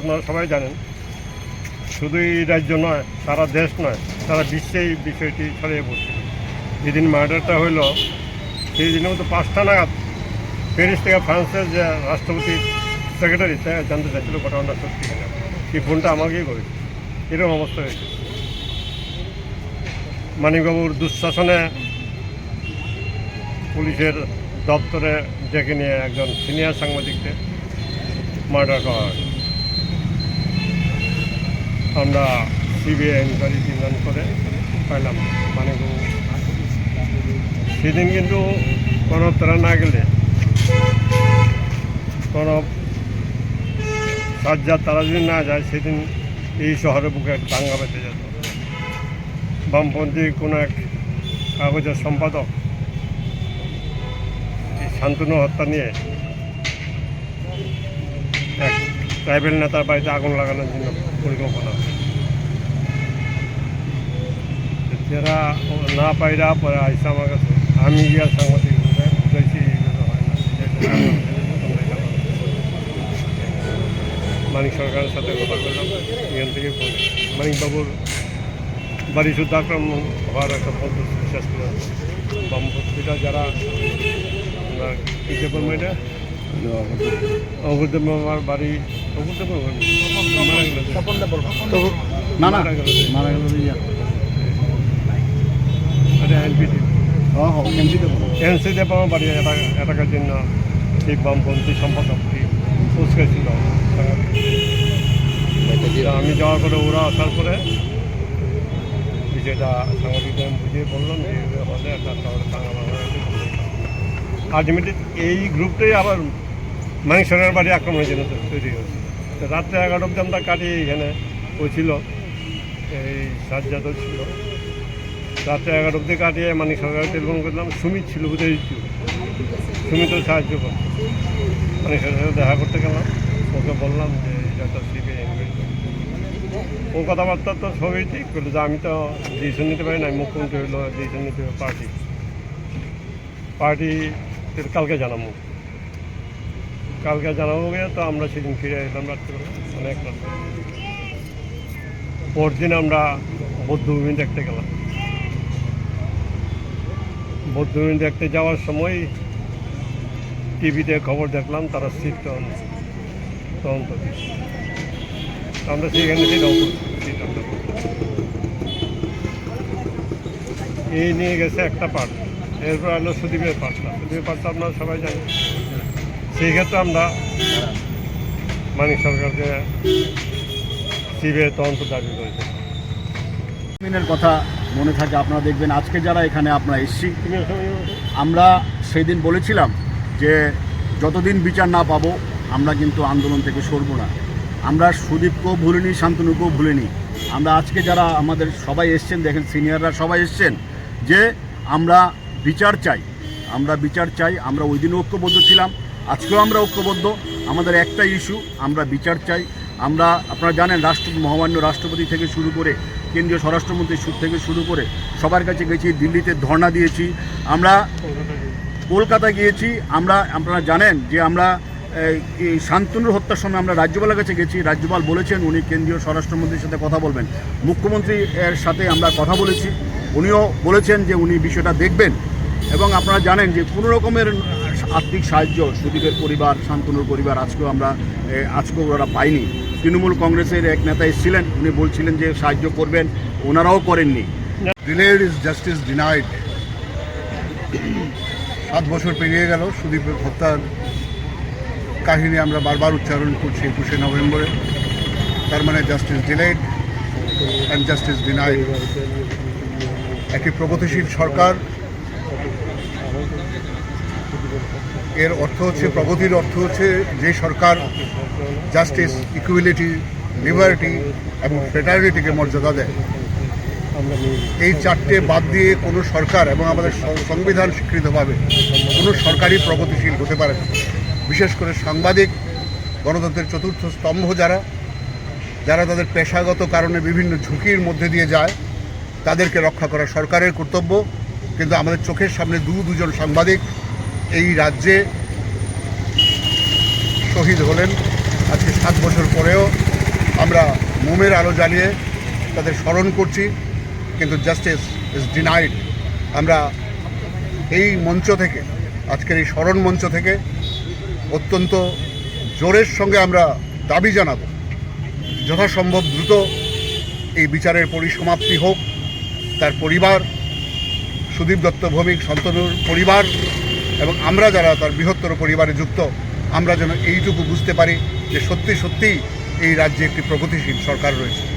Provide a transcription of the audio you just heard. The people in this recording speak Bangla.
আপনারা সবাই জানেন। শুধু এই রাজ্য নয়, সারা দেশ নয়, সারা বিশ্বে এই বিষয়টি ছড়িয়ে পড়ছে। যেদিন মার্ডারটা হইল সেই দিনের মতো পাঁচটা নাগাদ প্যারিস থেকে ফ্রান্সের যে রাষ্ট্রপতি সেক্রেটারি তাই জানতে চাইছিল ঘটনাটা সত্যি সেই ফোনটা আমাকেই করেছে। এরকম অবস্থা হয়েছে। মানিকবাবুর দুঃশাসনে পুলিশের দপ্তরে ডেকে নিয়ে একজন সিনিয়র সাংবাদিককে মার্ডার করা হয়। আমরা সিবিআই ইনকোয়ারি ডিমান্ড করে পাইলাম। মানে সেদিন কিন্তু কোনো তারা না গেলে কোনো সাজ্জাদ তারা যদি না যায়, সেদিন এই শহরে বুকে একটা দাঙ্গা বেঁধে যেত। বামপন্থী কোনো এক কাগজের সম্পাদক শান্তনু হত্যা নিয়ে এক ট্রাইবেল নেতার বাড়িতে আগুন লাগানোর জন্য পরিকল্পনা। যারা না পাইরা পরে আইসা আমার কাছে, আমি গিয়া সাংবাদিক মানিক সরকারের সাথে কথা বললাম, এখান থেকে বলে মানিকবাবুর বাড়ি শুদ্ধ আক্রমণ হওয়ার একটা পদ্ধতি বিশ্বাস করে বামপন্থীরা যারা এটা? মারা ইয়া। হ্যাঁ হ্যাঁ বাড়ি জন্য আমি যাওয়ার পরে ওরা আসার পরে বিষয়টা সাংবাদিকদের আমি বুঝিয়ে বললাম যে হলে একটা ভাঙা আলটিমেটলি এই গ্রুপটাই আবার মানিক সরকারের বাড়ি আক্রমণের জন্য তৈরি হয়েছে রাত্রে এগারো অব্দি আমরা কাটি এখানে ছিল এই সাজ্জাদও ছিল। রাত্রে এগারো অব্দি কাটিয়ে মানিক সরকারের টেলিফোন করলাম, সুমিত ছিল বুঝেই সুমিতও সাহায্য করে মানিক সরকারের সাথে দেখা করতে গেলাম। ওকে বললাম যে, এটা সিবিআই ও কথাবার্তা তো সবই ঠিক করল, যে আমি তো ডিসিশন নিতে পারি না মুখ্যমন্ত্রী হইল ডিসিশন নিতে পার্টি পার্টি কালকে জানাব। কালকে জানাব গিয়ে তো আমরা সেদিন ফিরে এলাম রাত্রিবেলা অনেক রাত পরদিন আমরা বৌদ্ধভূমি দেখতে গেলাম। বৌদ্ধভূমি দেখতে যাওয়ার সময় টিভিতে খবর দেখলাম, তারা সিট তদন্ত আমরা সেখানে। এই নিয়ে গেছে একটা পার্ট এরপর হলো সুদীপের পার্টটা সুদীপের পার্টটা আপনারা সবাই জানেন। সেই ক্ষেত্রে আমরা মানিক সরকারকে সিবিআই তদন্ত দাবি করেছি। দিনের কথা মনে থাকে, আপনারা দেখবেন আজকে যারা এখানে আপনারা এসছি, আমরা সেই দিন বলেছিলাম যে যতদিন বিচার না পাবো, আমরা কিন্তু আন্দোলন থেকে সরব না। আমরা সুদীপকেও ভুলিনি শান্তনুকেও ভুলিনি। আমরা আজকে যারা আমাদের সবাই এসছেন, দেখেন সিনিয়ররা সবাই এসছেন যে আমরা বিচার চাই। আমরা বিচার চাই, আমরা ওই দিন ঐক্যবদ্ধ ছিলাম। আজকেও আমরা ঐক্যবদ্ধ। আমাদের একটা ইস্যু আমরা বিচার চাই। আমরা, আপনারা জানেন, রাষ্ট্র, মহামান্য রাষ্ট্রপতি থেকে শুরু করে, কেন্দ্রীয় স্বরাষ্ট্রমন্ত্রী থেকে শুরু করে, সবার কাছে গেছি, দিল্লিতে ধর্ণা দিয়েছি। আমরা কলকাতা গিয়েছি, আমরা, আপনারা জানেন যে আমরা এই শান্তনুর হত্যার সময় আমরা রাজ্যপালের কাছে গেছি। রাজ্যপাল বলেছেন, উনি কেন্দ্রীয় স্বরাষ্ট্রমন্ত্রীর সাথে কথা বলবেন। মুখ্যমন্ত্রী এর সাথে আমরা কথা বলেছি। উনিও বলেছেন যে উনি বিষয়টা দেখবেন। এবং আপনারা জানেন যে কোনো রকমের আর্থিক সাহায্য, সুদীপের পরিবার, শান্তনুর পরিবার আজকেও আমরা আজকেও ওরা পাইনি। তৃণমূল কংগ্রেসের এক নেতা এসেছিলেন, উনি বলছিলেন যে সাহায্য করবেন, ওনারাও করেননি। ডিলেড ইজ জাস্টিস ডিনাইড সাত বছর পেরিয়ে গেল, সুদীপের হত্যার কাহিনী আমরা বারবার উচ্চারণ করছি একুশে নভেম্বরে। তার মানে justice delayed and justice denied একটি প্রগতিশীল সরকার এর অর্থ হচ্ছে, প্রগতির অর্থ হচ্ছে যে সরকার জাস্টিস ইকুয়ালিটি লিবার্টি এবং ফ্রেটার্নিটিকে মর্যাদা দেয়। এই চারটে বাদ দিয়ে কোনো সরকার এবং আমাদের সংবিধান স্বীকৃতভাবে কোনো সরকারই প্রগতিশীল হতে পারে না। বিশেষ করে সাংবাদিক, গণতন্ত্রের চতুর্থ স্তম্ভ যারা যারা তাদের পেশাগত কারণে বিভিন্ন ঝুঁকির মধ্যে দিয়ে যায়, তাদেরকে রক্ষা করা সরকারের কর্তব্য। কিন্তু আমাদের চোখের সামনে দু দুজন সাংবাদিক এই রাজ্যে শহীদ হলেন। আজকে সাত বছর পরেও আমরা মোমের আলো জ্বালিয়ে তাদের স্মরণ করছি, কিন্তু জাস্টিস ইজ ডিনাইড আমরা এই মঞ্চ থেকে, আজকের এই স্মরণ মঞ্চ থেকে অত্যন্ত জোরের সঙ্গে আমরা দাবি জানাব। যথাসম্ভব দ্রুত এই বিচারের পরিসমাপ্তি হোক। তার পরিবার, সুদীপ দত্ত ভৌমিক শান্তনুর পরিবার এবং আমরা যারা তার বৃহত্তর পরিবারে যুক্ত, আমরা যেন এইটুকু বুঝতে পারি যে সত্যি সত্যিই এই রাজ্যে একটি প্রগতিশীল সরকার রয়েছে।